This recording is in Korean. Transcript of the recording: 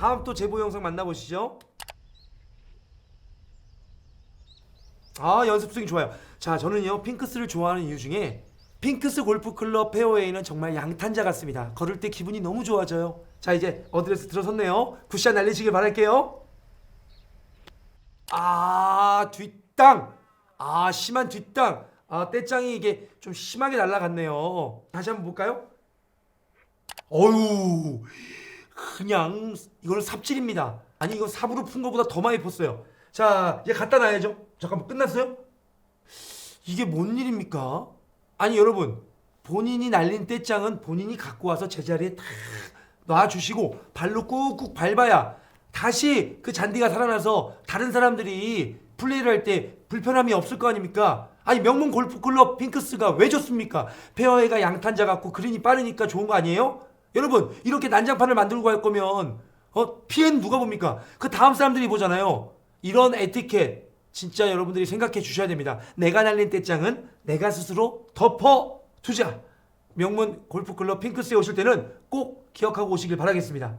다음 또 제보 영상 만나보시죠. 아 연습 스윙 좋아요. 자 저는요 핑크스를 좋아하는 이유 중에 핑크스 골프 클럽 페어웨이는 정말 양탄자 같습니다. 걸을 때 기분이 너무 좋아져요. 자 이제 어드레스 들어섰네요. 굿샷 날리시길 바랄게요. 아 뒷땅. 아 심한 뒷땅. 아 떼짱이 이게 좀 심하게 날라갔네요. 다시 한번 볼까요? 어유 그냥 이거는 삽질입니다. 아니 이거 삽으로 푼 거보다 더 많이 폈어요. 자 이제 갖다 놔야죠. 잠깐만 끝났어요? 이게 뭔 일입니까? 아니 여러분 본인이 날린 떼짱은 본인이 갖고 와서 제자리에 탁 놔주시고 발로 꾹꾹 밟아야 다시 그 잔디가 살아나서 다른 사람들이 플레이를 할 때 불편함이 없을 거 아닙니까? 아니 명문 골프클럽 핑크스가 왜 좋습니까? 페어웨이가 양탄자 같고 그린이 빠르니까 좋은 거 아니에요? 여러분 이렇게 난장판을 만들고 갈 거면 어 피해는 누가 봅니까? 그 다음 사람들이 보잖아요. 이런 에티켓 진짜 여러분들이 생각해 주셔야 됩니다. 내가 날린 떼짱은 내가 스스로 덮어 두자. 명문 골프클럽 핑크스에 오실 때는 꼭 기억하고 오시길 바라겠습니다.